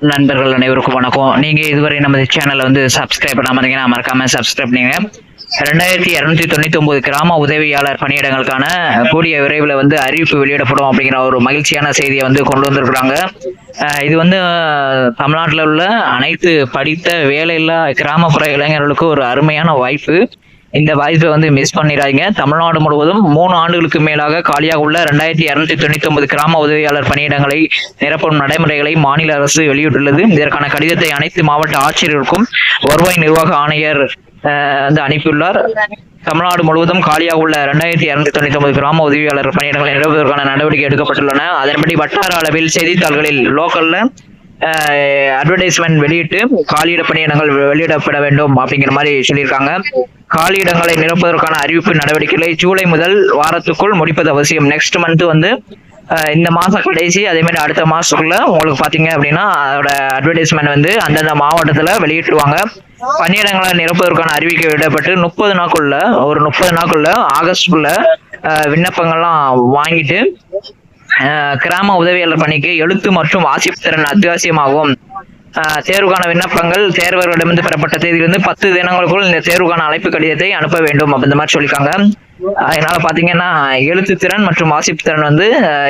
நண்பர்கள் அனைவருக்கும் வணக்கம். நீங்க இதுவரை நமது சேனலை வந்து சப்ஸ்கிரைப் பண்ணாம இருந்தீங்கன்னா மறக்காம சப்ஸ்கிரைப் பண்ணுங்க. ரெண்டாயிரத்தி இரநூத்தி தொண்ணூத்தி ஒன்பது கிராம உதவியாளர் பணியிடங்களுக்கான கூடிய விரைவில் வந்து அறிவிப்பு வெளியிடப்படும் அப்படிங்கிற ஒரு மகிழ்ச்சியான செய்தியை வந்து கொண்டு வந்திருக்கிறாங்க. அஹ் இது வந்து தமிழ்நாட்டில் உள்ள அனைத்து படித்த வேலையில்லா கிராமப்புற இளைஞர்களுக்கு ஒரு அருமையான வாய்ப்பு. இந்த வாய்ப்பை வந்து மிஸ் பண்ணிடாதீங்க. தமிழ்நாடு முழுவதும் மூணு ஆண்டுகளுக்கு மேலாக காலியாக உள்ள ரெண்டாயிரத்தி இரநூத்தி தொண்ணூத்தி ஒன்பது கிராம உதவியாளர் பணியிடங்களை நிரப்பும் நடைமுறைகளை மாநில அரசு வெளியிட்டுள்ளது. இதற்கான கடிதத்தை அனைத்து மாவட்ட ஆட்சியர்களுக்கும் வருவாய் நிர்வாக ஆணையர் வந்து அனுப்பியுள்ளார். தமிழ்நாடு முழுவதும் காலியாக உள்ள ரெண்டாயிரத்தி இரநூத்தி தொண்ணூத்தி ஒன்பது கிராம உதவியாளர் பணியிடங்களை நிரப்புவதற்கான நடவடிக்கை எடுக்கப்பட்டுள்ளன. அதன்படி வட்டார அளவில் செய்தித்தாள்களில் லோக்கல்ல அட்வர்டைஸ்மெண்ட் வெளியிட்டு காலியிட பணியிடங்கள் வெளியிடப்பட வேண்டும் அப்படிங்கிற மாதிரி சொல்லியிருக்காங்க. காலியிடங்களை நிரப்புவதற்கான அறிவிப்பு நடவடிக்கைகளை ஜூலை முதல் வாரத்துக்குள் முடிப்பது அவசியம். நெக்ஸ்ட் மந்த் வந்து இந்த மாசம் கடைசி அதே மாதிரி அடுத்த மாசத்துக்குள்ள உங்களுக்கு பார்த்தீங்க அப்படின்னா அதோட அட்வர்டைஸ்மெண்ட் வந்து அந்தந்த மாவட்டத்துல வெளியிட்டுருவாங்க. பணியிடங்களை நிரப்புவதற்கான அறிவிக்கை விடப்பட்டு முப்பது நாட்குள்ள ஒரு முப்பது நாட்குள்ள ஆகஸ்டுக்குள்ள விண்ணப்பங்கள்லாம் வாங்கிட்டு கிராம உதவியாளர் பணிக்கு எழுத்து மற்றும் வாசிப்பு திறன் அத்தியாவசியமாகும். தேர்வுக்கான விண்ணப்பங்கள் தேர்வர்களிடமிருந்து பெறப்பட்ட தேதியிலிருந்து பத்து தினங்களுக்குள் இந்த தேர்வுக்கான அழைப்பு கடிதத்தை அனுப்ப வேண்டும் அப்படின்ற மாதிரி சொல்லியிருக்காங்க. அதனால பாத்தீங்கன்னா எழுத்து திறன் மற்றும் வாசிப்பு திறன் வந்து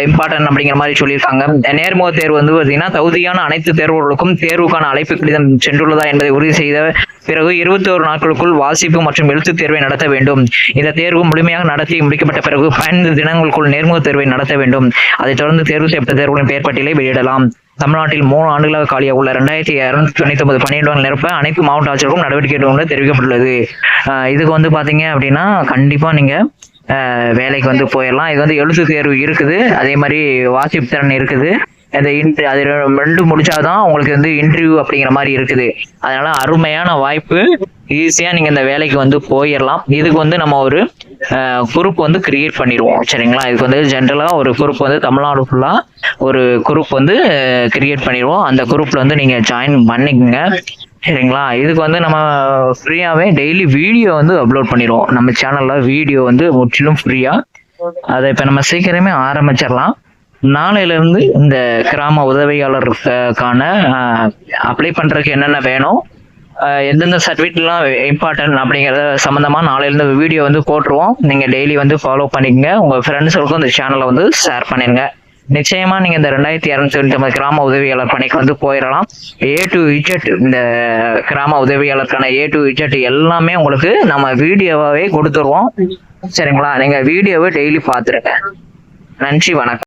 இம்பார்ட்டன்ட் அப்படிங்கிற மாதிரி சொல்லியிருக்காங்க. நேர்முக தேர்வு வந்து பாத்தீங்கன்னா தகுதியான அனைத்து தேர்வுகளுக்கும் தேர்வுக்கான அழைப்பு கடிதம் சென்றுள்ளதா என்பதை உறுதி செய்த பிறகு இருபத்தி ஒரு நாட்களுக்குள் வாசிப்பு மற்றும் எழுத்து தேர்வை நடத்த வேண்டும். இந்த தேர்வு முழுமையாக நடத்தி முடிக்கப்பட்ட பிறகு பதினைந்து தினங்களுக்குள் நேர்முக தேர்வை நடத்த வேண்டும். அதைத் தொடர்ந்து தேர்வு செய்யப்பட்ட தேர்வுகளின் பெயர் பட்டியலை வெளியிடலாம். தமிழ்நாட்டில் மூணு ஆண்டுகளாக காலியாக உள்ள ரெண்டாயிரத்தி இரநூத்தி தொண்ணூத்தி ஒன்பது பன்னிரெண்டு நிரப்ப அனைத்து மாவட்ட ஆட்சியர்களும் நடவடிக்கை எடுக்கும் தெரிவிக்கப்பட்டுள்ளது. இதுக்கு வந்து பாத்தீங்க அப்படின்னா கண்டிப்பா நீங்க வேலைக்கு வந்து போயிடலாம். இது வந்து எழுத்து தேர்வு இருக்குது. அதே மாதிரி வாசிப்பு திறன் இருக்குது. இந்த இன்ட்ரி அது ரெண்டு முடிச்சாதான் உங்களுக்கு வந்து இன்டர்வியூ அப்படிங்கிற மாதிரி இருக்குது. அதனால அருமையான வாய்ப்பு. ஈஸியா நீங்க இந்த வேலைக்கு வந்து போயிடலாம். இதுக்கு வந்து நம்ம ஒரு குரூப் வந்து கிரியேட் பண்ணிடுவோம் சரிங்களா? இதுக்கு வந்து ஜென்ரலாக ஒரு குரூப் வந்து தமிழ்நாடு ஃபுல்லாக ஒரு குரூப் வந்து கிரியேட் பண்ணிடுவோம். அந்த குரூப்பில் வந்து நீங்கள் ஜாயின் பண்ணிக்கங்க சரிங்களா? இதுக்கு வந்து நம்ம ஃப்ரீயாகவே டெய்லி வீடியோ வந்து அப்லோட் பண்ணிடுவோம். நம்ம சேனலில் வீடியோ வந்து முற்றிலும் ஃப்ரீயாக அதை இப்போ நம்ம சீக்கிரமே ஆரம்பிச்சிடலாம். நாளையிலேருந்து இந்த கிராம உதவியாளருக்கான அப்ளை பண்ணுறதுக்கு என்னென்ன வேணும்? எந்தெந்த சர்டிஃபிகேட்லாம் இம்பார்ட்டன்ட் அப்படிங்கிறத சம்மந்தமாக நாளையிலேருந்து வீடியோ வந்து போட்டுருவோம். நீங்கள் டெய்லி வந்து ஃபாலோ பண்ணிக்கங்க. உங்கள் ஃப்ரெண்ட்ஸுக்கும் இந்த சேனலை வந்து ஷேர் பண்ணிடுங்க நிச்சயமாக நீங்கள் இந்த ரெண்டாயிரத்தி இரநூத்தி தொண்ணூத்தி ஒன்பது கிராம உதவியாளர் பணிக்கு வந்து போயிடலாம். ஏ டு இஜெட் இந்த கிராம உதவியாளருக்கான ஏ டு இஜெட் எல்லாமே உங்களுக்கு நம்ம வீடியோவாகவே கொடுத்துருவோம். சரிங்களா? நீங்கள் வீடியோவை டெய்லி பார்த்துருங்க. நன்றி வணக்கம்.